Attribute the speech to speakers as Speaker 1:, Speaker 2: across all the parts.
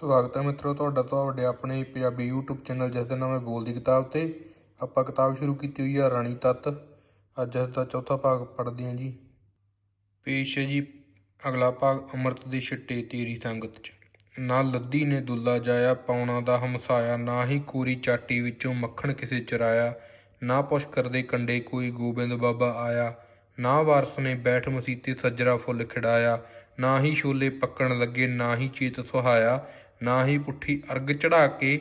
Speaker 1: ਸਵਾਗਤ ਹੈ ਮਿੱਤਰੋ, ਤੁਹਾਡਾ ਤੁਹਾਡੇ ਆਪਣੇ ਪੰਜਾਬੀ YouTube ਚੈਨਲ ਜਿਸ ਦਾ ਨਾਮ ਹੈ ਬੋਲਦੀ ਕਿਤਾਬ ਤੇ। ਆਪਾਂ ਕਿਤਾਬ ਸ਼ੁਰੂ ਕੀਤੀ ਹੋਈ ਹੈ ਰਾਣੀ ਤੱਤ। ਅੱਜ ਇਸ ਦਾ ਚੌਥਾ ਭਾਗ ਪੜ੍ਹਦੇ ਹਾਂ ਜੀ। ਪੇਸ਼ ਹੈ ਜੀ ਅਗਲਾ ਭਾਗ, ਅੰਮ੍ਰਿਤ ਦੇ ਛਿੱਟੇ ਤੇਰੀ ਸੰਗਤ ਚ। ਨਾ ਲੱਦੀ ਨੇ ਦੁੱਲਾ ਜਾਇਆ, ਪੌਣਾ ਦਾ ਹਮਸਾਇਆ, ਨਾ ਹੀ ਕੋਰੀ ਚਾਟੀ ਵਿੱਚੋਂ ਮੱਖਣ ਕਿਸੇ ਚਰਾਇਆ। ਨਾ ਪੁਸ਼ਕਰ ਦੇ ਕੰਡੇ ਕੋਈ ਗੋਬਿੰਦ ਬਾਬਾ ਆਇਆ। ਨਾ ਵਾਰਸ ਨੇ ਬੈਠ ਮਸੀਤੇ ਸੱਜਰਾ ਫੁੱਲ ਖਿੜਾਇਆ। ਨਾ ਹੀ ਛੋਲੇ ਪੱਕਣ ਲੱਗੇ, ਨਾ ਹੀ ਚੀਤ ਸੁਹਾਇਆ। ਨਾ ਹੀ ਪੁੱਠੀ ਅਰਗ ਚੜਾ ਕੇ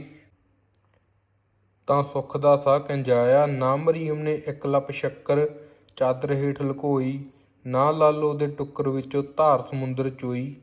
Speaker 1: ਤਾਂ ਸੁੱਖ ਦਾ ਸਾਹ ਕੰਜਾਇਆ। ਨਾ ਮਰੀਮ ਨੇ ਇੱਕ ਲੱਪ ਸ਼ੱਕਰ ਚਾਦਰ ਹੇਠ ਲਕੋਈ, ਨਾ ਲਾਲੋ ਦੇ ਟੁੱਕਰ ਵਿੱਚੋਂ ਧਾਰ ਸਮੁੰਦਰ ਚੋਈ,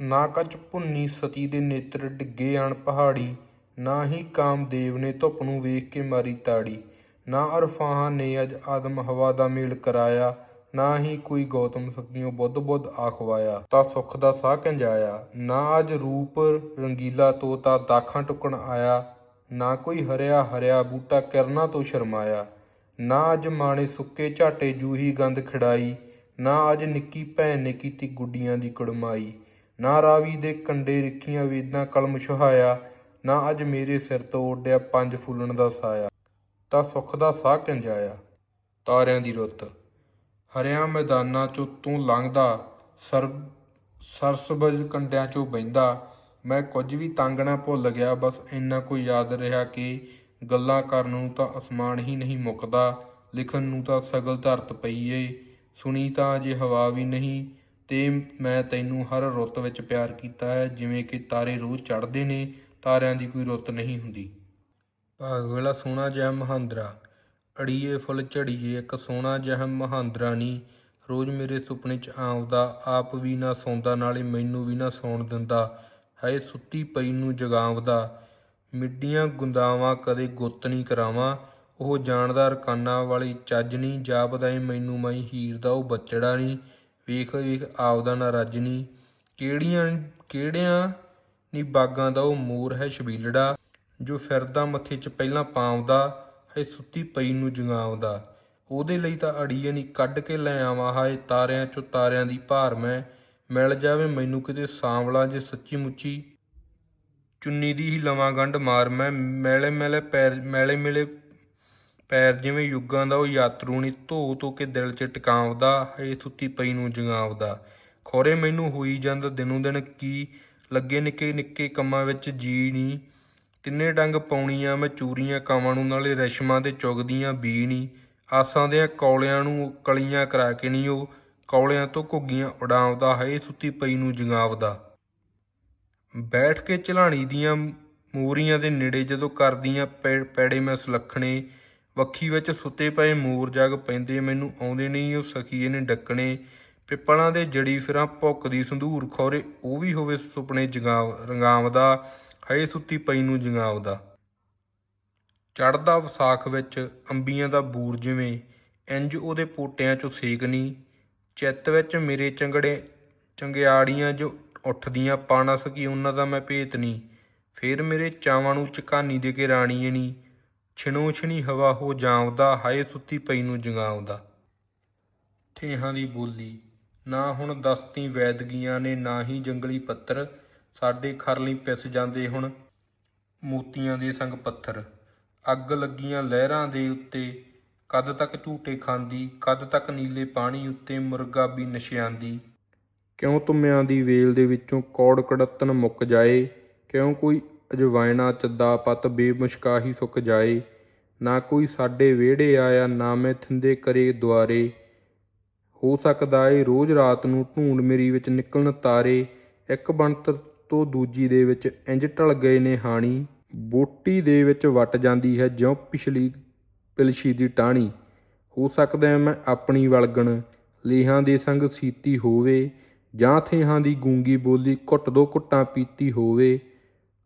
Speaker 1: ਨਾ ਕੱਚ ਭੁੰਨੀ ਸਤੀ ਦੇ ਨੇਤਰ ਡਿੱਗੇ ਆਣ ਪਹਾੜੀ, ਨਾ ਹੀ ਕਾਮਦੇਵ ਨੇ ਧੁੱਪ ਨੂੰ ਵੇਖ ਕੇ ਮਾਰੀ ਤਾੜੀ, ਨਾ ਅਰਫਾਹਾਂ ਨੇ ਅੱਜ ਆਦਮ ਹਵਾ ਦਾ ਮੇਲ ਕਰਾਇਆ। ਨਾ ਹੀ ਕੋਈ ਗੌਤਮ ਸਖੀਓ ਬੁੱਧ ਬੁੱਧ ਆਖਵਾਇਆ, ਤਾਂ ਸੁੱਖ ਦਾ ਸਾਹ ਕੰਜਾਇਆ। ਨਾ ਅਜ ਰੂਪ ਰੰਗੀਲਾ ਤੋਤਾ ਦਾਖਾਂ ਟੁਕਣ ਆਇਆ, ਨਾ ਕੋਈ ਹਰਿਆ ਹਰਿਆ ਬੂਟਾ ਕਿਰਨਾਂ ਤੋਂ ਸ਼ਰਮਾਇਆ। ਨਾ ਅਜ ਮਾਣੇ ਸੁੱਕੇ ਝਾਟੇ ਜੂਹੀ ਗੰਦ ਖਿੜਾਈ, ਨਾ ਅਜ ਨਿੱਕੀ ਭੈਣ ਨੇ ਕੀਤੀ ਗੁੱਡੀਆਂ ਦੀ ਕੁੜਮਾਈ। ਨਾ ਰਾਵੀ ਦੇ ਕੰਡੇ ਰਿੱਖੀਆਂ ਵੇਦਾਂ ਕਲਮ ਛੁਹਾਇਆ ਨਾ ਅਜ ਮੇਰੇ ਸਿਰ ਤੋਂ ਉੱਡਿਆ ਪੰਜ ਫੁੱਲਣ ਦਾ ਸਾਇਆ। ਤਾਂ ਸੁੱਖ ਦਾ ਸਾਹ ਕੰਜਾਇਆ। ਤਾਰਿਆਂ ਦੀ ਰੁੱਤ। ਹਰਿਆਂ ਮੈਦਾਨਾਂ ਚੋਂ ਤੂੰ ਲੰਘਦਾ, ਸਰ, ਸਰਸਬਜ ਕੰਡਿਆਂ ਚੋਂ ਬਹਿੰਦਾ। ਮੈਂ ਕੁਝ ਵੀ ਤੰਗ ਨਾ ਭੁੱਲ ਗਿਆ, ਬਸ ਇੰਨਾ ਕੋਈ ਯਾਦ ਰਿਹਾ ਕਿ ਗੱਲਾਂ ਕਰਨ ਨੂੰ ਤਾਂ ਅਸਮਾਨ ਹੀ ਨਹੀਂ ਮੁੱਕਦਾ, ਲਿਖਣ ਨੂੰ ਤਾਂ ਸਗਲ ਧਰਤ ਪਈ ਏ। ਸੁਣੀ ਤਾਂ ਅਜੇ ਹਵਾ ਵੀ ਨਹੀਂ, ਤੇ ਮੈਂ ਤੈਨੂੰ ਹਰ ਰੁੱਤ ਵਿੱਚ ਪਿਆਰ ਕੀਤਾ ਹੈ, ਜਿਵੇਂ ਕਿ ਤਾਰੇ ਰੋਜ਼ ਚੜ੍ਹਦੇ ਨੇ, ਤਾਰਿਆਂ ਦੀ ਕੋਈ ਰੁੱਤ ਨਹੀਂ ਹੁੰਦੀ। ਭਾਗ ਵੇਲਾ ਸੋਹਣਾ ਜਿਹਾ ਮਹਾਂਦਰਾ। ਅੜੀਏ ਫੁੱਲ ਝੜੀਏ, ਇੱਕ ਸੋਹਣਾ ਜਿਹਾ ਮਹਾਂਦਰਾ ਨੀ ਰੋਜ਼ ਮੇਰੇ ਸੁਪਨੇ 'ਚ ਆਉਂਦਾ, ਆਪ ਵੀ ਨਾ ਸੌਂਦਾ, ਨਾਲੇ ਮੈਨੂੰ ਵੀ ਨਾ ਸੌਣ ਦਿੰਦਾ। ਹਾਏ, ਸੁੱਤੀ ਪਈ ਨੂੰ ਜਗਾਵਦਾ ਮਿੱਡੀਆਂ ਗੁੰਦਾਵਾਂ ਕਦੇ ਗੁੱਤ ਨਹੀਂ ਕਰਾਵਾਂ। ਉਹ ਜਾਣਦਾ ਰਕਾਨਾ ਵਾਲੀ ਚੱਜ ਨਹੀਂ, ਜਾਪਦਾ ਏ ਮੈਨੂੰ ਮੈਂ ਹੀਰ ਦਾ, ਉਹ ਬੱਚੜਾ ਨਹੀਂ। ਵੇਖ ਵੇਖ, ਆਪਦਾ ਨਾ ਰੱਜ ਨਹੀਂ। ਕਿਹੜੀਆਂ, ਕਿਹੜਿਆਂ ਨੀ ਬਾਗਾਂ ਦਾ ਉਹ ਮੋਰ ਹੈ ਛਬੀਲੜਾ ਜੋ ਫਿਰਦਾ ਮੱਥੇ 'ਚ ਪਹਿਲਾਂ ਪਾਉਂਦਾ। ਹੈ ਸੁੱਤੀ ਪਈ ਨੂੰ ਜਗਾਉਂਦਾ। ਉਹਦੇ ਲਈ ਤਾਂ ਅੜੀਏ ਨਹੀਂ ਕੱਢ ਕੇ ਲੈ ਆਵਾਂ, ਹਾਏ ਤਾਰਿਆਂ 'ਚੋਂ ਤਾਰਿਆਂ ਦੀ ਭਾਰ ਮੈਂ। ਮਿਲ ਜਾਵੇ ਮੈਨੂੰ ਕਿਤੇ ਸਾਂਵਲਾ ਜੇ ਸੱਚੀ ਮੁੱਚੀ ਚੁੰਨੀ ਦੀ ਹੀ ਲਵਾਂ ਗੰਢ ਮਾਰ ਮੈਂ। ਮੈਲੇ ਮੈਲੇ ਪੈਰ, ਮੈਲੇ ਮੈਲੇ ਪੈਰ ਜਿਵੇਂ ਯੁੱਗਾਂ ਦਾ ਉਹ ਯਾਤਰੂ ਨਹੀਂ ਧੋ ਧੋ ਕੇ ਦਿਲ 'ਚ ਟਿਕਾਉਂਦਾ ਹੈ ਸੁੱਤੀ ਪਈ ਨੂੰ ਜਗਾਉਂਦਾ। ਖੋਰੇ ਮੈਨੂੰ ਹੋਈ ਜਾਂਦਾ ਦਿਨੋਂ ਦਿਨ ਕੀ, ਲੱਗੇ ਨਿੱਕੇ ਨਿੱਕੇ ਕੰਮਾਂ ਵਿੱਚ ਜੀ ਨਹੀਂ ਤਿੰਨੇ ਡੰਗ ਪਾਉਣੀਆਂ, ਮੈਂ ਚੂਰੀਆਂ ਕਾਵਾਂ ਨੂੰ, ਨਾਲੇ ਰਸ਼ਮਾਂ ਤੇ ਚੁਗਦੀਆਂ ਬੀ ਨਹੀਂ ਆਸਾਂ ਦੇ ਕੌਲਿਆਂ ਨੂੰ ਕਲੀਆਂ ਕਰਾ ਕੇ ਨਹੀਂ ਉਹ, ਕੌਲਿਆਂ ਤੋਂ ਘੁੱਗੀਆਂ ਉਡਾਉਂਦਾ ਹੈ ਸੁੱਤੀ ਪਈ ਨੂੰ ਜਗਾਵਦਾ। ਬੈਠ ਕੇ ਚਲਾਣੀ ਦੀਆਂ ਮੋਰੀਆਂ ਦੇ ਨੇੜੇ ਜਦੋਂ ਕਰਦੀਆਂ ਪੈ- ਪੈੜੇ ਮੈਂ ਸੁਲੱਖਣੇ ਵੱਖੀ ਵਿੱਚ ਸੁੱਤੇ ਪਏ ਮੋਰ ਜਗ ਪੈਂਦੇ, ਮੈਨੂੰ ਆਉਂਦੇ ਨਹੀਂ ਉਹ ਸਖੀਏ ਨੇ ਡੱਕਣੇ। ਪਿੱਪਲਾਂ ਦੇ ਜੜੀ ਫਿਰਾਂ ਭੁੱਕਦੀ, ਸੰਧੂਰ ਖੋਰੇ ਉਹ ਵੀ ਹੋਵੇ ਸੁਪਨੇ ਜਗਾਵ, ਰੰਗਾਵਦਾ। ਹਏ ਸੁੱਤੀ ਪਈ ਨੂੰ ਜਗਾਵਦਾ ਚੜਦਾ ਵਿਸਾਖ ਵਿੱਚ ਅੰਬੀਆਂ ਦਾ ਬੂਰ ਜਿਵੇਂ, ਇੰਜ ਉਹਦੇ ਪੋਟਿਆਂ 'ਚੋਂ ਸੇਕ ਨਹੀਂ ਚਿੱਤ ਵਿੱਚ ਮੇਰੇ ਚੰਗੜੇ, ਚੰਗਿਆੜੀਆਂ ਜੋ ਉੱਠਦੀਆਂ ਪਾਣਾ ਸਕੀ ਉਹਨਾਂ ਦਾ ਮੈਂ ਭੇਤ ਨਹੀਂ ਫੇਰ ਮੇਰੇ ਚਾਵਾਂ ਨੂੰ ਚਕਾਨੀ ਦੇ ਕੇ ਰਾਣੀਏ ਨਹੀਂ ਛਿਣੋ ਛਿਣੀ ਹਵਾ ਹੋ ਜਾਉਂਦਾ ਹਾਏ ਸੁੱਤੀ ਪਈ ਨੂੰ ਜਗਾਉਂਦਾ। ਥੇਹਾਂ ਦੀ ਬੋਲੀ, ਨਾ ਹੁਣ ਦਸਤੀ ਵੈਦਗੀਆਂ ਨੇ, ਨਾ ਹੀ ਜੰਗਲੀ ਪੱਤਰ। ਸਾਡੇ ਖਰਲੀ ਪਿਸ ਜਾਂਦੇ ਹੁਣ ਮੋਤੀਆਂ ਦੇ ਸੰਗ ਪੱਥਰ। ਅੱਗ ਲੱਗੀਆਂ ਲਹਿਰਾਂ ਦੇ ਉੱਤੇ। ਕਦ ਤੱਕ ਝੂਟੇ ਖਾਂਦੀ, ਕਦ ਤੱਕ ਨੀਲੇ ਪਾਣੀ ਉੱਤੇ ਮੁਰਗਾ ਵੀ ਨਸ਼ਿਆਂਦੀ। ਕਿਉਂ ਤੁਮਿਆਂ ਦੀ ਵੇਲ ਦੇ ਵਿੱਚੋਂ ਕੌੜ ਕੜੱਤਨ ਮੁੱਕ ਜਾਏ? ਕਿਉਂ ਕੋਈ ਅਜਵਾਇਣਾ ਚੱਦਾ ਪਤ ਬੇਮੁਸ਼ਕਾਹੀ ਸੁੱਕ ਜਾਏ? ਨਾ ਕੋਈ ਸਾਡੇ ਵਿਹੜੇ ਆਇਆ, ਨਾ ਮੈਂ ਥਿੰਦੇ ਕਰੇ ਦੁਆਰੇ। ਹੋ ਸਕਦਾ ਏ ਰੋਜ਼ ਰਾਤ ਨੂੰ ਢੂੰਡ ਮੇਰੀ ਵਿੱਚ ਨਿਕਲਣ ਤਾਰੇ। ਇੱਕ ਬਣਤਰ ਤੋਂ ਦੂਜੀ ਦੇ ਵਿੱਚ ਇੰਜ ਢਲ ਗਏ ਨੇ ਹਾਣੀ। ਬੋਟੀ ਦੇ ਵਿੱਚ ਵਟ ਜਾਂਦੀ ਹੈ ਜਿਉਂ ਪਿਛਲੀ ਪਿਲਸ਼ੀ ਦੀ ਟਾਹਣੀ। ਹੋ ਸਕਦਾ ਮੈਂ ਆਪਣੀ ਵਲਗਣ, ਲੀਹਾਂ ਦੇ ਸੰਗ ਸੀਤੀ ਹੋਵੇ, ਜਾਂ ਥੇਹਾਂ ਦੀ ਗੂੰਗੀ ਬੋਲੀ ਘੁੱਟ ਦੋ ਘੁੱਟਾਂ ਪੀਤੀ ਹੋਵੇ।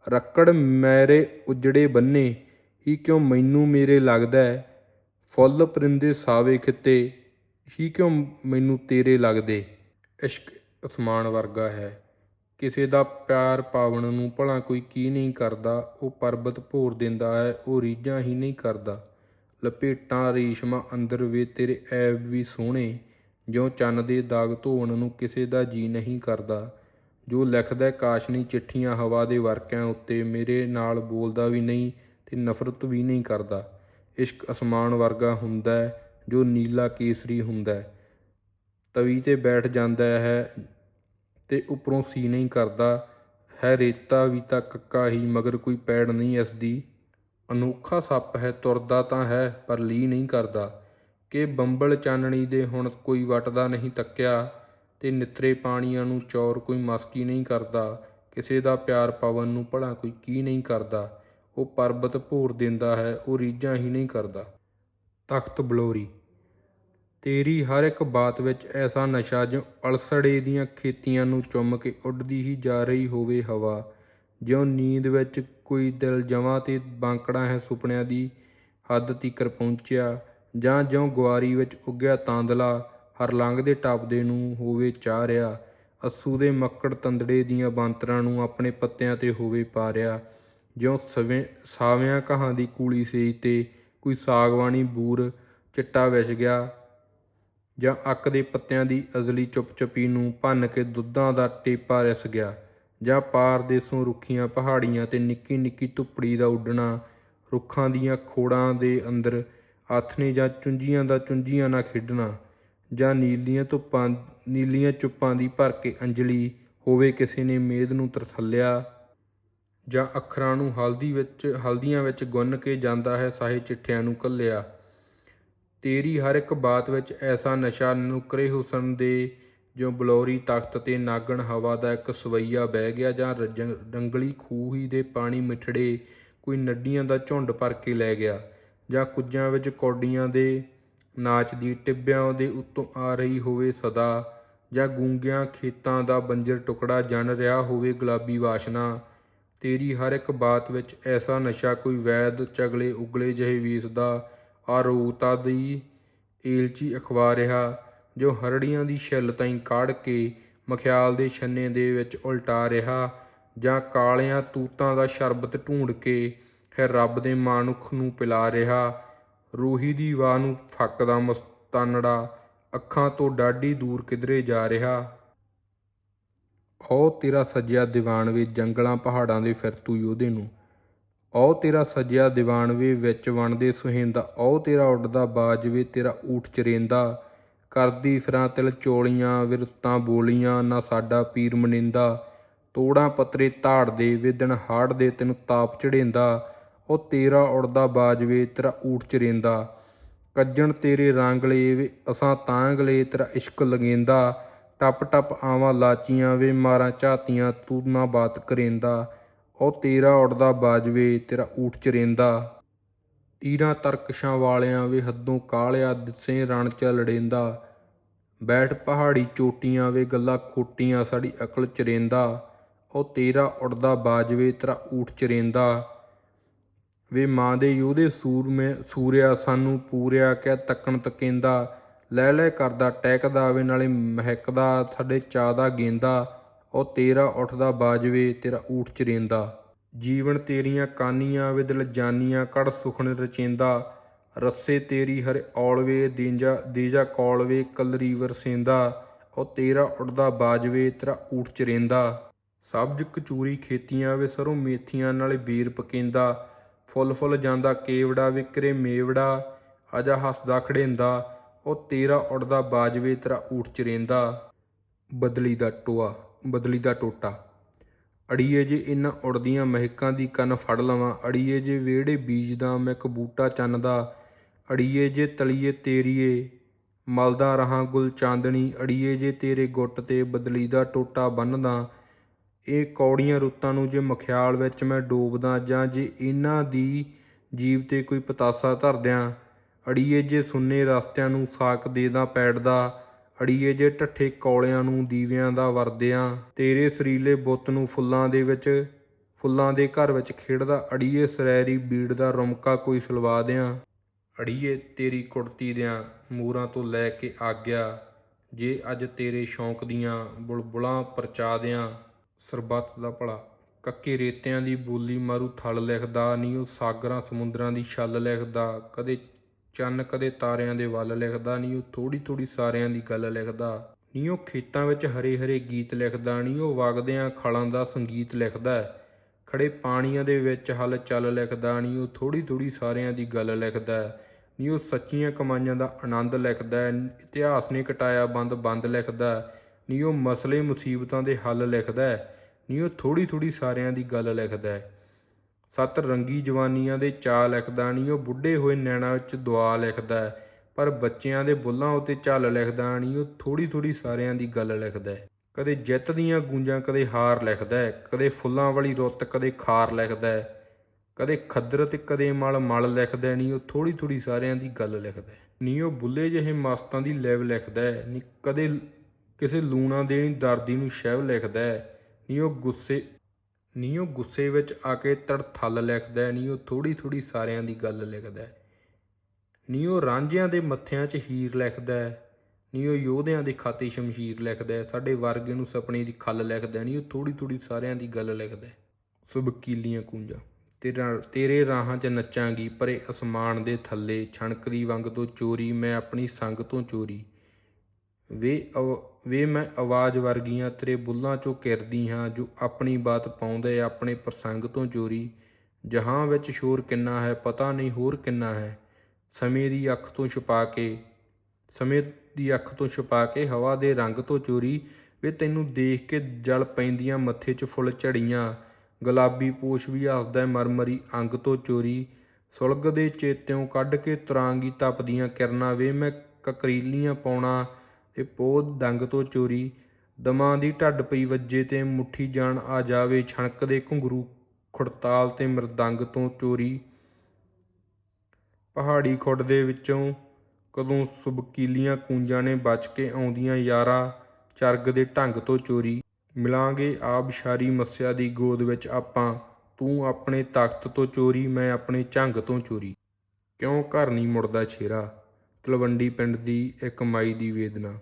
Speaker 1: ਰੱਕੜ ਮੇਰੇ ਉਜੜੇ ਬੰਨੇ, ਹੀ ਕਿਉਂ ਮੈਨੂੰ ਮੇਰੇ ਲੱਗਦਾ ਫੁੱਲ ਪਰਿੰਦੇ ਸਾਵੇ ਖਿੱਤੇ, ਹੀ ਕਿਉਂ ਮੈਨੂੰ ਤੇਰੇ ਲੱਗਦੇ? ਇਸ਼ਕ ਅਸਮਾਨ ਵਰਗਾ ਹੈ। ਕਿਸੇ ਦਾ ਪਿਆਰ ਪਾਵਣ ਨੂੰ ਭਲਾ ਕੋਈ ਕੀ ਨਹੀਂ ਕਰਦਾ, ਉਹ ਪਰਬਤ ਭੋਰ ਦਿੰਦਾ ਹੈ, ਉਹ ਰੀਝਾਂ ਹੀ ਨਹੀਂ ਕਰਦਾ। ਲਪੇਟਾਂ ਰੇਸ਼ਮਾ ਅੰਦਰ ਵੇ ਤੇਰੇ ਐਬ ਵੀ ਸੋਹਣੇ, ਜਿਉਂ ਚੰਨ ਦੇ ਦਾਗ ਧੋਣ ਨੂੰ ਕਿਸੇ ਦਾ ਜੀ ਨਹੀਂ ਕਰਦਾ। ਜੋ ਲਿਖਦਾ ਕਾਸ਼ਨੀ ਚਿੱਠੀਆਂ ਹਵਾ ਦੇ ਵਰਕਿਆਂ ਉੱਤੇ, ਮੇਰੇ ਨਾਲ ਬੋਲਦਾ ਵੀ ਨਹੀਂ ਤੇ ਨਫ਼ਰਤ ਵੀ ਨਹੀਂ ਕਰਦਾ। ਇਸ਼ਕ ਅਸਮਾਨ ਵਰਗਾ ਹੁੰਦਾ ਜੋ ਨੀਲਾ ਕੇਸਰੀ ਹੁੰਦਾ ਤਵੀ ਤੇ ਬੈਠ ਜਾਂਦਾ ਹੈ ਤੇ ਉੱਪਰੋਂ ਸੀ ਨਹੀਂ ਕਰਦਾ, ਹੈ ਰੇਤਾ ਵੀ ਤਾਂ ਕੱਕਾ ਹੀ, ਮਗਰ ਕੋਈ ਪੈੜ ਨਹੀਂ ਇਸ ਦੀ ਅਨੋਖਾ ਸੱਪ ਹੈ, ਤੁਰਦਾ ਤਾਂ ਹੈ, ਪਰ ਲੀ ਨਹੀਂ ਕਰਦਾ। ਕਿ ਬੰਬਲ ਚਾਨਣੀ ਦੇ ਹੁਣ ਕੋਈ ਵਟਦਾ ਨਹੀਂ ਤੱਕਿਆ, ਤੇ ਨਿਤਰੇ ਪਾਣੀਆਂ ਨੂੰ ਚੌਰ ਕੋਈ ਮਸਕੀ ਨਹੀਂ ਕਰਦਾ। ਕਿਸੇ ਦਾ ਪਿਆਰ ਪਵਨ ਨੂੰ ਭਲਾ ਕੋਈ ਕੀ ਨਹੀਂ ਕਰਦਾ। ਉਹ ਪਰਬਤ ਭੋਰ ਦਿੰਦਾ ਹੈ, ਉਹ ਰੀਝਾਂ ਹੀ ਨਹੀਂ ਕਰਦਾ। ਤਖਤ ਬਲੋਰੀ ਤੇਰੀ ਹਰ ਇੱਕ ਬਾਤ ਵਿੱਚ ਐਸਾ ਨਸ਼ਾ ਜਿਉਂ ਅਲਸੜੇ ਦੀਆਂ ਖੇਤੀਆਂ ਨੂੰ ਚੁੰਮ ਕੇ ਉੱਡਦੀ ਹੀ ਜਾ ਰਹੀ ਹੋਵੇ ਹਵਾ। ਜਿਉਂ ਨੀਂਦ ਵਿੱਚ ਕੋਈ ਦਿਲ ਜਮਾਂ ਤੇ ਬਾਂਕੜਾ ਹੈ ਸੁਪਨਿਆਂ ਦੀ ਹੱਦ ਤੀਕਰ ਪਹੁੰਚਿਆ, ਜਾਂ ਜਿਉਂ ਗੁਆਰੀ ਵਿੱਚ ਉੱਗਿਆ ਤਾਂਦਲਾ ਹਰ ਲੰਘਦੇ ਟੱਪਦੇ ਨੂੰ ਹੋਵੇ ਚਾਹ ਰਿਹਾ ਅੱਸੂ ਦੇ ਮੱਕੜ ਤੰਦੜੇ ਦੀਆਂ ਬਾਂਤਰਾਂ ਨੂੰ ਆਪਣੇ ਪੱਤਿਆਂ ਤੇ ਹੋਵੇ ਪਾ ਰਿਹਾ ਜਿਉਂ ਸਵੇਂ, ਸਾਵਿਆਂ ਕਹਾਂ ਦੀ ਕੂਲੀ ਸੇਜ ਤੇ ਕੋਈ ਸਾਗਵਾਨੀ ਬੂਰ ਚਿੱਟਾ ਵਿਛ ਗਿਆ ਜਾਂ ਅੱਕ ਦੇ ਪੱਤਿਆਂ ਦੀ ਅਜ਼ਲੀ ਚੁੱਪ-ਚੁਪੀ ਨੂੰ ਭੰਨ ਕੇ ਦੁੱਧਾਂ ਦਾ ਟੇਪਾ ਰਿਸ ਗਿਆ ਜਾਂ ਪਾਰ ਦੇਸੋਂ ਰੁੱਖੀਆਂ ਪਹਾੜੀਆਂ ਤੇ ਨਿੱਕੀ ਨਿੱਕੀ ਧੁੱਪੜੀ ਦਾ ਉੱਡਣਾ, ਰੁੱਖਾਂ ਦੀਆਂ ਖੋੜਾਂ ਦੇ ਅੰਦਰ ਆਥਣੇ ਜਾਂ ਚੁੰਝੀਆਂ ਦਾ ਚੁੰਝੀਆਂ ਨਾਲ ਖੇਡਣਾ ਜਾਂ ਨੀਲੀਆਂ ਧੁੱਪਾਂ, ਨੀਲੀਆਂ ਚੁੱਪਾਂ ਦੀ ਭਰ ਕੇ ਅੰਜਲੀ ਹੋਵੇ ਕਿਸੇ ਨੇ ਮੇਦ ਨੂੰ ਤਰਥੱਲਿਆ ਜਾਂ ਅੱਖਰਾਂ ਨੂੰ ਹਲਦੀ ਵਿੱਚ, ਹਲਦੀਆਂ ਵਿੱਚ ਗੁੰਨ ਕੇ ਜਾਂਦਾ ਹੈ ਸਾਹੇ ਚਿੱਠਿਆਂ ਨੂੰ ਕੱਲਿਆ ਤੇਰੀ ਹਰ ਇੱਕ ਬਾਤ ਵਿੱਚ ਐਸਾ ਨਸ਼ਾ ਨੁਕਰੇ ਹੁਸਨ ਦੇ ਜੋ ਬਲੌਰੀ ਤਖਤ ਤੇ ਨਾਗਣ ਹਵਾ ਦਾ ਇੱਕ ਸਵਈਆ ਬਹਿ ਗਿਆ ਜਾਂ ਰਜੰ- ਰੰਗਲੀ ਖੂਹੀ ਦੇ ਪਾਣੀ ਮਿਠੜੇ ਕੋਈ ਨੱਡੀਆਂ ਦਾ ਝੁੰਡ ਭਰ ਕੇ ਲੈ ਗਿਆ ਜਾਂ ਕੁੱਜਾਂ ਵਿੱਚ ਕੌਡੀਆਂ ਦੇ ਨਾਚ ਦੀ ਟਿੱਬਿਆਂ ਦੇ ਉੱਤੋਂ ਆ ਰਹੀ ਹੋਵੇ ਸਦਾ ਜਾਂ ਗੂੰਗਿਆਂ ਖੇਤਾਂ ਦਾ ਬੰਜਰ ਟੁਕੜਾ ਜਨ ਰਿਹਾ ਹੋਵੇ ਗੁਲਾਬੀ ਵਾਸ਼ਨਾ, ਤੇਰੀ ਹਰ ਇੱਕ ਬਾਤ ਵਿੱਚ ਐਸਾ ਨਸ਼ਾ ਕੋਈ ਵੈਦ ਚਗਲੇ ਉਗਲੇ ਜਿਹੇ ਵੀਸ ਦਾ ਆਰੂਤਾ ਦੀ ਏਲਚੀ ਅਖਵਾ ਰਿਹਾ, ਜੋ ਹਰੜੀਆਂ ਦੀ ਛਿੱਲ ਤਾਈਂ ਕਾੜ ਕੇ ਮਖਿਆਲ ਦੇ ਛੰਨੇ ਦੇ ਵਿੱਚ ਉਲਟਾ ਰਿਹਾ, ਜਾਂ ਕਾਲਿਆਂ ਤੂਤਾਂ ਦਾ ਸ਼ਰਬਤ ਢੂੰਡ ਕੇ ਹੈ ਰੱਬ ਦੇ ਮਾਨੁਖ ਨੂੰ ਪਿਲਾ ਰਿਹਾ। ਰੂਹੀ ਦੀ ਵਾਹ ਨੂੰ ਫੱਕਦਾ ਮਸਤਾਨੜਾ, ਅੱਖਾਂ ਤੋਂ ਡਾਢੀ ਦੂਰ ਕਿਧਰੇ ਜਾ ਰਿਹਾ। ਓ ਤੇਰਾ ਸੱਜਿਆ ਦੀਵਾਨ ਵੇ ਜੰਗਲਾਂ ਪਹਾੜਾਂ ਦੇ ਫਿਰਤੂ ਯੋਧੇ ਨੂੰ ਓ ਤੇਰਾ ਸੱਜਿਆ ਦੀਵਾਨਵੇ ਵਿੱਚ ਵਣਦੇ ਸੁਹੇਂਦਾ ਓ ਤੇਰਾ ਉੱਡਦਾ ਬਾਜਵੇ ਤੇਰਾ ਊਠ ਚਰੇਂਦਾ। ਕਰਦੀ ਫਿਰਾਂ ਤਿਲ ਚੋਲੀਆਂ, ਵਿਰਤਾਂ ਬੋਲੀਆਂ, ਨਾ ਸਾਡਾ ਪੀਰ ਮਨਿੰਦਾ। ਤੋੜਾਂ ਪਤਰੇ ਧਾੜ ਦੇ ਵੇ ਦਿਨ ਹਾੜ ਦੇ ਤੈਨੂੰ ਤਾਪ ਚੜੇਂਦਾ ਉਹ ਤੇਰਾ ਉੜਦਾ ਬਾਜਵੇ ਤੇਰਾ ਊਠ ਚਰੇਂਦਾ। ਕੱਜਣ ਤੇਰੇ ਰੰਗਲੇ ਵੇ ਅਸਾਂ ਤਾਂਗਲੇ ਤੇਰਾ ਇਸ਼ਕ ਲਗੇਂਦਾ। ਟੱਪ ਟੱਪ ਆਵਾਂ ਲਾਚੀਆਂ ਵੇ ਮਾਰਾਂ ਝਾਤੀਆਂ, ਤੂੰ ਨਾ ਬਾਤ ਕਰੇਂਦਾ। ਉਹ ਤੇਰਾ ਉੜਦਾ ਬਾਜਵੇ, ਤੇਰਾ ਊਠ ਚਰੇਂਦਾ ਤੀਰਾਂ ਤਰਕਸ਼ਾਂ ਵਾਲਿਆਂ ਵੇ ਹੱਦੋਂ ਕਾਲਿਆ ਦਿਸੇ ਰਣ ਚ ਲੜੇਂਦਾ। ਬੈਠ ਪਹਾੜੀ ਚੋਟੀਆਂ ਵੇ ਗੱਲਾਂ ਖੋਟੀਆਂ ਸਾਡੀ ਅਕਲ ਚਰੇਂਦਾ ਉਹ ਤੇਰਾ ਉੜਦਾ ਬਾਜਵੇ, ਤੇਰਾ ਊਠ ਚਰੇਂਦਾ ਵੇ ਮਾਂ ਦੇ ਯੋਧੇ ਸੂਰਮੇ ਸੂਰਿਆ, ਸਾਨੂੰ ਪੂਰਿਆ ਕਹਿ ਤੱਕਣ ਤਕੇਂਦਾ। ਲੈ ਲੈ ਕਰਦਾ ਟੈਕਦਾ ਵੇ ਨਾਲੇ ਮਹਿਕਦਾ, ਸਾਡੇ ਚਾਹ ਦਾ ਗੇਂਦਾ। ਉਹ ਤੇਰਾ ਉੱਠਦਾ ਬਾਜਵੇ, ਤੇਰਾ ਊਠ ਚਰੇਂਦਾ। ਜੀਵਨ ਤੇਰੀਆਂ ਕਾਨੀਆਂ ਵੇ ਜਾਨੀਆਂ, ਕੜ ਸੁਖਣ ਰਚੇਂਦਾ। ਰੱਸੇ ਤੇਰੀ ਹਰ ਔਲਵੇ, ਦੇਂਜਾ, ਦੇਜਾ ਕੌਲਵੇ, ਕਲਰੀ ਵਰਸੇਂਦਾ। ਉਹ ਤੇਰਾ ਉੱਡਦਾ ਬਾਜਵੇ, ਤੇਰਾ ਊਠ ਚਰੇਂਦਾ। ਸਬਜ ਕਚੂਰੀ ਖੇਤੀਆਂ ਵੇ ਸਰੋਂ ਮੇਥੀਆਂ ਨਾਲੇ ਬੀਰ ਪਕੇਂਦਾ। ਫੁੱਲ ਫੁੱਲ ਜਾਂਦਾ ਕੇਵੜਾ, ਵਿਕਰੇ ਮੇਵੜਾ, ਅਜਾ ਹੱਸਦਾ ਖੜੇਂਦਾ। ਉਹ ਤੇਰਾ ਉੜਦਾ ਬਾਜਵੇ, ਤੇਰਾ ਊਠ ਚਰੇਂਦਾ। ਬਦਲੀ ਦਾ ਟੋਆ। ਬਦਲੀ ਦਾ ਟੋਟਾ। ਅੜੀਏ ਜੇ ਇਨਾਂ ਉੜਦੀਆਂ ਮਹਿਕਾਂ ਦੀ ਕੰਨ ਫੜ ਲਵਾਂ, ਅੜੀਏ ਜੇ ਵਿਹੜੇ ਬੀਜਦਾ ਮੈਂ ਕਬੂਟਾ ਬੂਟਾ ਚੰਨਦਾ, ਅੜੀਏ ਜੇ ਤਲੀਏ ਤੇਰੀਏ, ਮਲਦਾ ਰਹਾ ਗੁਲ ਚਾਂਦਣੀ, ਅੜੀਏ ਜੇ ਤੇਰੇ ਗੁੱਟ ਤੇ ਬਦਲੀ ਦਾ ਟੋਟਾ ਬੰਨਦਾ, ਇਹ ਕੌੜੀਆਂ ਰੁੱਤਾਂ ਨੂੰ ਜੇ ਮਖਿਆਲ ਵਿੱਚ ਮੈਂ ਡੋਬਦਾ ਜਾਂ ਜੇ ਇਹਨਾਂ ਦੀ ਜੀਵ ਤੇ ਕੋਈ ਪਤਾਸਾ ਧਰਦਿਆਂ, ਅੜੀਏ ਜੇ ਸੁੰਨੇ ਰਸਤਿਆਂ ਨੂੰ ਸਾਕ ਦੇਦਾ ਪੈੜਦਾ ਅੜੀਏ ਜੇ ਢੱਠੇ ਕੌਲਿਆਂ ਨੂੰ ਦੀਵਿਆਂ ਦਾ ਵਰਦਿਆਂ, ਤੇਰੇ ਸਰੀਲੇ ਬੁੱਤ ਨੂੰ ਫੁੱਲਾਂ ਦੇ ਵਿੱਚ, ਫੁੱਲਾਂ ਦੇ ਘਰ ਵਿੱਚ ਖੇਡਦਾ ਅੜੀਏ ਸਰੈਰੀ ਬੀੜ ਦਾ ਰੁਮਕਾ ਕੋਈ ਸੁਲਵਾ ਦਿਆਂ। ਅੜੀਏ ਤੇਰੀ ਕੁੜਤੀ ਦਿਆਂ ਮੂਰਾਂ ਤੋਂ ਲੈ ਕੇ ਆਗਿਆ, ਜੇ ਅੱਜ ਤੇਰੇ ਸ਼ੌਂਕ ਦੀਆਂ ਬੁਲਬੁਲਾਂ ਪਰਚਾ ਦਿਆਂ। ਸਰਬੱਤ ਦਾ ਭਲਾ, ਕੱਕੇ ਰੇਤਿਆਂ ਦੀ ਬੋਲੀ ਮਾਰੂ ਥਲ ਲਿਖਦਾ ਨਹੀਂ ਉਹ ਸਾਗਰਾਂ ਸਮੁੰਦਰਾਂ ਦੀ ਛੱਲ ਲਿਖਦਾ, ਕਦੇ ਚੰਨ ਕਦੇ ਤਾਰਿਆਂ ਦੇ ਵੱਲ ਲਿਖਦਾ ਨਹੀਂ ਉਹ ਥੋੜੀ ਥੋੜੀ ਸਾਰਿਆਂ ਦੀ ਗੱਲ ਲਿਖਦਾ। ਨਹੀਂ ਉਹ ਖੇਤਾਂ ਵਿੱਚ ਹਰੇ ਹਰੇ ਗੀਤ ਲਿਖਦਾ ਨਹੀਂ ਉਹ ਵਗਦਿਆਂ ਖਲਾਂ ਦਾ ਸੰਗੀਤ ਲਿਖਦਾ। ਹੈ। ਖੜੇ ਪਾਣੀਆਂ ਦੇ ਵਿੱਚ ਹਲ ਚੱਲ ਲਿਖਦਾ ਨਹੀਂ ਉਹ ਥੋੜੀ ਥੋੜੀ ਸਾਰਿਆਂ ਦੀ ਗੱਲ ਲਿਖਦਾ। ਨਹੀਂ ਉਹ ਸੱਚੀਆਂ ਕਮਾਈਆਂ ਦਾ ਆਨੰਦ ਲਿਖਦਾ। ਇਤਿਹਾਸ ਨੇ ਕਟਾਇਆ ਬੰਦ ਬੰਦ ਲਿਖਦਾ। ਨਹੀਂ ਉਹ ਮਸਲੇ ਮੁਸੀਬਤਾਂ ਦੇ ਹੱਲ ਲਿਖਦਾ। ਨਹੀਂ ਉਹ ਥੋੜੀ ਥੋੜੀ ਸਾਰਿਆਂ ਦੀ ਗੱਲ ਲਿਖਦਾ। ਸੱਤ ਰੰਗੀ ਜਵਾਨੀਆਂ ਦੇ ਚਾਅ ਲਿਖਦਾ ਨਹੀਂ ਉਹ ਬੁੱਢੇ ਹੋਏ ਨੈਣਾਂ ਵਿੱਚ ਦੁਆ ਲਿਖਦਾ ਪਰ ਬੱਚਿਆਂ ਦੇ ਬੁੱਲਾਂ ਉੱਤੇ ਝੱਲ ਲਿਖਦਾ ਨਹੀਂ ਉਹ ਥੋੜੀ ਥੋੜੀ ਸਾਰਿਆਂ ਦੀ ਗੱਲ ਲਿਖਦਾ ਕਦੇ ਜਿੱਤ ਦੀਆਂ ਗੂੰਜਾਂ, ਕਦੇ ਹਾਰ ਲਿਖਦਾ ਕਦੇ ਫੁੱਲਾਂ ਵਾਲੀ ਰੁੱਤ, ਕਦੇ ਖਾਰ ਲਿਖਦਾ ਕਦੇ ਖੱਦਰ ਤੇ ਕਦੇ ਮਲ ਮਲ ਲਿਖਦਾ ਨਹੀਂ ਉਹ ਥੋੜੀ ਥੋੜੀ ਸਾਰਿਆਂ ਦੀ ਗੱਲ ਲਿਖਦਾ ਨਹੀਂ ਉਹ ਬੁੱਲੇ ਜਿਹੇ ਮਸਤਾਂ ਦੀ ਲੈਵ ਲਿਖਦਾ ਹੈ। ਨੀ, ਕਦੇ ਕਿਸੇ ਲੂਣਾ ਦੇਣੀ ਦਰਦੀ ਨੂੰ ਸ਼ੈਵ ਲਿਖਦਾ ਨਹੀਂ ਉਹ ਗੁੱਸੇ ਨੀ ਉਹ ਗੁੱਸੇ ਵਿੱਚ ਆ ਕੇ ਤੜਥਲ ਲਿਖਦਾ ਹੈ। ਨੀ ਉਹ ਥੋੜੀ ਥੋੜੀ ਸਾਰਿਆਂ ਦੀ ਗੱਲ ਲਿਖਦਾ ਹੈ। ਨੀ ਉਹ ਰਾਂਝਿਆਂ ਦੇ ਮੱਥਿਆਂ 'ਚ ਹੀਰ ਲਿਖਦਾ ਹੈ। ਨੀ ਉਹ ਯੋਧਿਆਂ ਦੇ ਖਾਤੇ ਸ਼ਮਸ਼ੀਰ ਲਿਖਦਾ ਹੈ। ਸਾਡੇ ਵਰਗੇ ਨੂੰ ਸੁਪਨੇ ਦੀ ਖੱਲ ਲਿਖਦਾ ਹੈ। ਨੀ ਉਹ ਥੋੜੀ ਥੋੜੀ ਸਾਰਿਆਂ ਦੀ ਗੱਲ ਲਿਖਦਾ ਹੈ। ਸੁਬਕੀਲੀਆਂ ਕੂੰਜਾਂ, ਤੇਰਾ, ਤੇਰੇ ਰਾਹਾਂ 'ਚ ਨੱਚਾਂਗੀ, ਪਰੇ ਅਸਮਾਨ ਦੇ ਥੱਲੇ ਛਣਕਦੀ ਵੰਗ ਤੋਂ ਚੋਰੀ, ਮੈਂ ਆਪਣੀ ਸੰਗ ਤੋਂ ਚੋਰੀ ਵੇ ਅਵ- ਵੇ ਮੈਂ ਆਵਾਜ਼ ਵਰਗੀਆਂ ਤੇਰੇ ਬੁੱਲਾਂ 'ਚੋਂ ਕਿਰਦੀ ਹਾਂ, ਜੋ ਆਪਣੀ ਬਾਤ ਪਾਉਂਦੇ ਆਪਣੇ ਪ੍ਰਸੰਗ ਤੋਂ ਚੋਰੀ ਜਹਾਂ ਵਿੱਚ ਸ਼ੋਰ ਕਿੰਨਾ ਹੈ, ਪਤਾ ਨਹੀਂ ਹੋਰ ਕਿੰਨਾ ਹੈ। ਸਮੇਂ ਦੀ ਅੱਖ ਤੋਂ ਛੁਪਾ ਕੇ, ਸਮੇਂ ਦੀ ਅੱਖ ਤੋਂ ਛੁਪਾ ਕੇ ਹਵਾ ਦੇ ਰੰਗ ਤੋਂ ਚੋਰੀ ਵੇ ਤੈਨੂੰ ਦੇਖ ਕੇ ਜਲ ਪੈਂਦੀਆਂ ਮੱਥੇ 'ਚ ਫੁੱਲ ਝੜੀਆਂ। ਗੁਲਾਬੀ ਪੋਸ਼ ਵੀ ਹੱਸਦਾ ਮਰਮਰੀ ਅੰਗ ਤੋਂ ਚੋਰੀ। ਸੁਲਗ ਦੇ ਚੇਤਿਓਂ ਕੱਢ ਕੇ ਤੁਰਾਂਗੀ ਤਪਦੀਆਂ ਕਿਰਨਾਂ। ਵੇ ਮੈਂ ਕਕਰੀਲੀਆਂ ਪਾਉਣਾ ਤੇ ਪੋਹ ਡੰਗ ਤੋਂ ਚੋਰੀ। ਦਮਾਂ ਦੀ ਢੱਡ ਪਈ ਵੱਜੇ ਤੇ ਮੁੱਠੀ ਜਾਣ ਆ ਜਾਵੇ ਛਣਕਦੇ ਘੁੰਗਰੂ ਖੁੜਤਾਲ ਤੇ ਮਰਦੰਗ ਤੋਂ ਚੋਰੀ। ਪਹਾੜੀ ਖੁੱਡ ਦੇ ਵਿੱਚੋਂ ਕਦੋਂ ਸੁਬਕੀਲੀਆਂ ਕੂੰਜਾਂ ਨੇ ਬਚ ਕੇ ਆਉਂਦੀਆਂ ਯਾਰਾ ਚਰਗ ਦੇ ਢੰਗ ਤੋਂ ਚੋਰੀ। ਮਿਲਾਂਗੇ ਆਬਸ਼ਾਰੀ ਮੱਸਿਆ ਦੀ ਗੋਦ ਵਿੱਚ ਆਪਾਂ, ਤੂੰ ਆਪਣੇ ਤਖਤ ਤੋਂ ਚੋਰੀ, ਮੈਂ ਆਪਣੇ ਝੰਗ ਤੋਂ ਚੋਰੀ। ਕਿਉਂ ਘਰ ਨਹੀਂ ਮੁੜਦਾ ਛੇਰਾ? ਤਲਵੰਡੀ ਪਿੰਡ ਦੀ ਇੱਕ ਮਾਈ ਦੀ ਵੇਦਨਾ।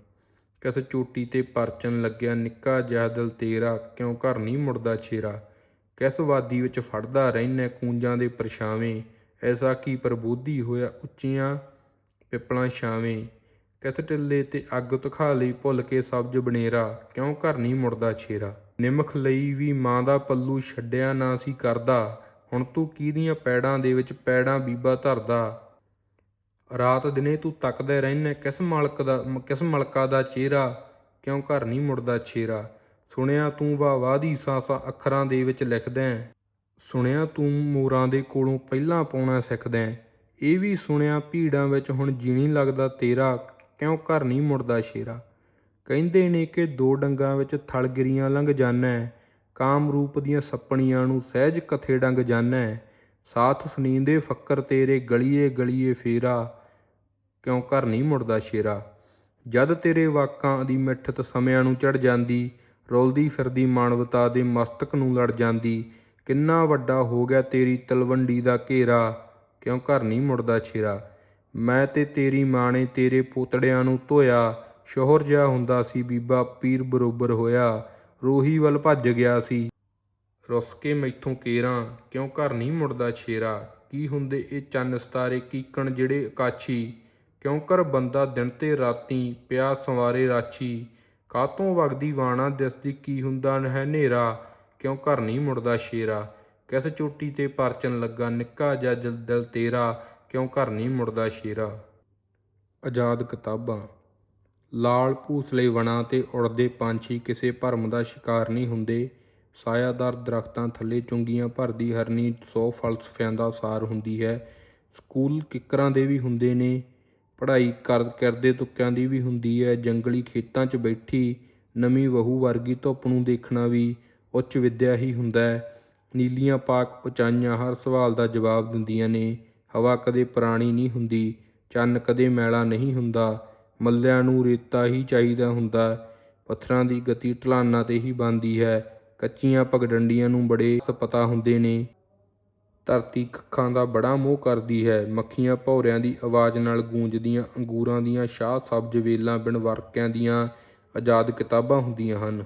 Speaker 1: ਕਿਸ ਚੋਟੀ ਤੇ ਪਰਚਨ ਲੱਗਿਆ ਨਿੱਕਾ ਜਿਹਾ ਦਿਲ ਤੇਰਾ, ਕਿਉਂ ਘਰ ਨਹੀਂ ਮੁੜਦਾ ਛੇਰਾ? ਕਿਸ ਵਾਦੀ ਵਿੱਚ ਫੜਦਾ ਰਹਿਨੈ ਕੂੰਜਾਂ ਦੇ ਪਰਛਾਵੇਂ? ਐਸਾ ਕੀ ਪ੍ਰਬੋਧੀ ਹੋਇਆ ਉੱਚੀਆਂ ਪਿੱਪਲਾਂ ਛਾਵੇਂ? ਕਿਸ ਟਿੱਲੇ ਤੇ ਅੱਗ ਤੁਖਾ ਲਈ ਭੁੱਲ ਕੇ ਸਬਜ਼ ਬਨੇਰਾ, ਕਿਉਂ ਘਰ ਨਹੀਂ ਮੁੜਦਾ ਛੇਰਾ? ਨਿਮਖ ਲਈ ਵੀ ਮਾਂ ਦਾ ਪੱਲੂ ਛੱਡਿਆ ਨਾ ਸੀ ਕਰਦਾ। ਹੁਣ ਤੂੰ ਕਿਹਦੀਆਂ ਪੈੜਾਂ ਦੇ ਵਿੱਚ ਪੈੜਾਂ ਬੀਬਾ ਧਰਦਾ? ਰਾਤ ਦਿਨੇ ਤੂੰ ਤੱਕਦਾ ਰਹਿਨੈ, ਕਿਸ ਮਾਲਕ ਦਾ, ਕਿਸ ਮਲਕਾ ਦਾ ਚਿਹਰਾ, ਕਿਉਂ ਘਰ ਨਹੀਂ ਮੁੜਦਾ ਛੇਰਾ? ਸੁਣਿਆ ਤੂੰ ਵਾ ਵਾਦੀ ਸਾਸਾਂ ਅੱਖਰਾਂ ਦੇ ਵਿੱਚ ਲਿਖਦਾ ਸੁਣਿਆ ਤੂੰ ਮੋਰਾਂ ਦੇ ਕੋਲੋਂ ਪਹਿਲਾਂ ਪਾਉਣਾ ਸਿੱਖਦਾ ਇਹ ਵੀ ਸੁਣਿਆ ਭੀੜਾਂ ਵਿੱਚ ਹੁਣ ਜੀਣੀ ਲੱਗਦਾ ਤੇਰਾ, ਕਿਉਂ ਘਰ ਨਹੀਂ ਮੁੜਦਾ ਸ਼ੇਰਾ ਕਹਿੰਦੇ ਨੇ ਕਿ ਦੋ ਡੰਗਾਂ ਵਿੱਚ ਥਲ ਗਿਰੀਆਂ ਲੰਘ ਜਾਣਾ ਕਾਮ ਰੂਪ ਦੀਆਂ ਸੱਪਣੀਆਂ ਨੂੰ ਸਹਿਜ ਕਥੇ ਡੰਗ ਜਾਣਾ ਸਾਥ ਸੁਨੀਂਦੇ ਫੱਕਰ ਤੇਰੇ ਗਲੀਏ ਗਲੀਏ ਫੇਰਾ। ਕਿਉਂ ਘਰ ਨਹੀਂ ਮੁੜਦਾ ਸ਼ੇਰਾ? ਜਦ ਤੇਰੇ ਵਾਕਾਂ ਦੀ ਮਿੱਠਤ ਸਮਿਆਂ ਨੂੰ ਚੜ ਜਾਂਦੀ, ਰੋਲਦੀ ਫਿਰਦੀ ਮਾਨਵਤਾ ਦੇ ਮਸਤਕ ਨੂੰ ਲੜ ਜਾਂਦੀ, ਕਿੰਨਾ ਵੱਡਾ ਹੋ ਗਿਆ ਤੇਰੀ ਤਲਵੰਡੀ ਦਾ ਘੇਰਾ? ਕਿਉਂ ਘਰ ਨਹੀਂ ਮੁੜਦਾ ਛੇਰਾ ਮੈਂ ਤੇ ਤੇਰੀ ਮਾਂ ਨੇ ਤੇਰੇ ਪੋਤੜਿਆਂ ਨੂੰ ਧੋਇਆ, ਸ਼ੋਹਰ ਜਿਹਾ ਹੁੰਦਾ ਸੀ, ਬੀਬਾ ਪੀਰ ਬਰੋਬਰ ਹੋਇਆ, ਰੋਹੀ ਵੱਲ ਭੱਜ ਗਿਆ ਸੀ। ਰੁੱਸ ਕੇ ਮੈਥੋਂ ਕੇਰਾਂ, ਕਿਉਂ ਘਰ ਨਹੀਂ ਮੁੜਦਾ ਛੇਰਾ ਕੀ ਹੁੰਦੇ ਇਹ ਚੰਨ ਸਤਾਰੇ ਕੀਕਣ ਜਿਹੜੇ ਆਕਾਸ਼ੀ ਕਿਉਂ ਕਰ ਬੰਦਾ ਦਿਨ ਤੇ ਰਾਤੀ ਪਿਆ ਸਵਾਰੇ ਰਾਛੀ ਕਾਤੋਂ ਵਗਦੀ ਵਾਣਾ ਦਿਸਦੀ ਕੀ ਹੁੰਦਾ ਹੈ ਹਨੇਰਾ, ਕਿਉਂ ਘਰ ਨਹੀਂ ਮੁੜਦਾ ਸ਼ੇਰਾ? ਕਿਸ ਚੋਟੀ ਤੇ ਪਰਚਨ ਲੱਗਾ ਨਿੱਕਾ ਜਾਂ ਦਿਲ ਤੇਰਾ, ਕਿਉਂ ਘਰ ਨਹੀਂ ਮੁੜਦਾ ਸ਼ੇਰਾ? ਆਜ਼ਾਦ ਕਿਤਾਬਾਂ। ਲਾਲ ਭੂਸਲੇ ਵਣਾਂ ਤੇ ਉੜਦੇ ਪੰਛੀ ਕਿਸੇ ਭਰਮ ਦਾ ਸ਼ਿਕਾਰ ਨਹੀਂ ਹੁੰਦੇ। ਸਾਇਆਦਾਰ ਦਰਖਤਾਂ ਥੱਲੇ ਚੁੰਗੀਆਂ ਭਰਦੀ ਹਰਨੀ ਸੌ ਫਲਸਫਿਆਂ ਦਾ ਸਾਰ ਹੁੰਦੀ ਹੈ। ਸਕੂਲ ਕਿੱਕਰਾਂ ਦੇ ਵੀ ਹੁੰਦੇ ਨੇ। ਪੜ੍ਹਾਈ ਕਰ, ਕਰਦੇ ਤੁੱਕਿਆਂ ਦੀ ਵੀ ਹੁੰਦੀ ਹੈ, ਜੰਗਲੀ ਖੇਤਾਂ 'ਚ ਬੈਠੀ ਨਵੀਂ ਵਹੂ ਵਰਗੀ ਧੁੱਪ ਨੂੰ ਦੇਖਣਾ ਵੀ ਉੱਚ ਵਿੱਦਿਆ ਹੀ ਹੁੰਦਾ ਹੈ। ਨੀਲੀਆਂ ਪਾਕ ਉਚਾਈਆਂ ਹਰ ਸਵਾਲ ਦਾ ਜਵਾਬ ਦਿੰਦੀਆਂ ਨੇ। ਹਵਾ ਕਦੇ ਪੁਰਾਣੀ ਨਹੀਂ ਹੁੰਦੀ, ਚੰਨ ਕਦੇ ਮੈਲਾ ਨਹੀਂ ਹੁੰਦਾ, ਮੱਲਿਆਂ ਨੂੰ ਰੇਤਾ ਹੀ ਚਾਹੀਦਾ ਹੁੰਦਾ। ਪੱਥਰਾਂ ਦੀ ਗਤੀ ਢਲਾਨਾਂ ਤੇ ਹੀ ਬਣਦੀ ਹੈ। ਕੱਚੀਆਂ ਪਗਡੰਡੀਆਂ ਨੂੰ ਬੜੇ ਪਤਾ ਹੁੰਦੇ ਨੇ। ਧਰਤੀ ਕੱਖਾਂ ਦਾ ਬੜਾ ਮੋਹ ਕਰਦੀ ਹੈ। ਮੱਖੀਆਂ ਭੌਰਿਆਂ ਦੀ ਆਵਾਜ਼ ਨਾਲ ਗੂੰਜਦੀਆਂ, ਅੰਗੂਰਾਂ ਦੀਆਂ ਸ਼ਾਹ ਸਬਜ਼ ਵੇਲਾਂ ਬਿਨ ਵਰਕਿਆਂ ਦੀਆਂ ਆਜ਼ਾਦ ਕਿਤਾਬਾਂ ਹੁੰਦੀਆਂ ਹਨ।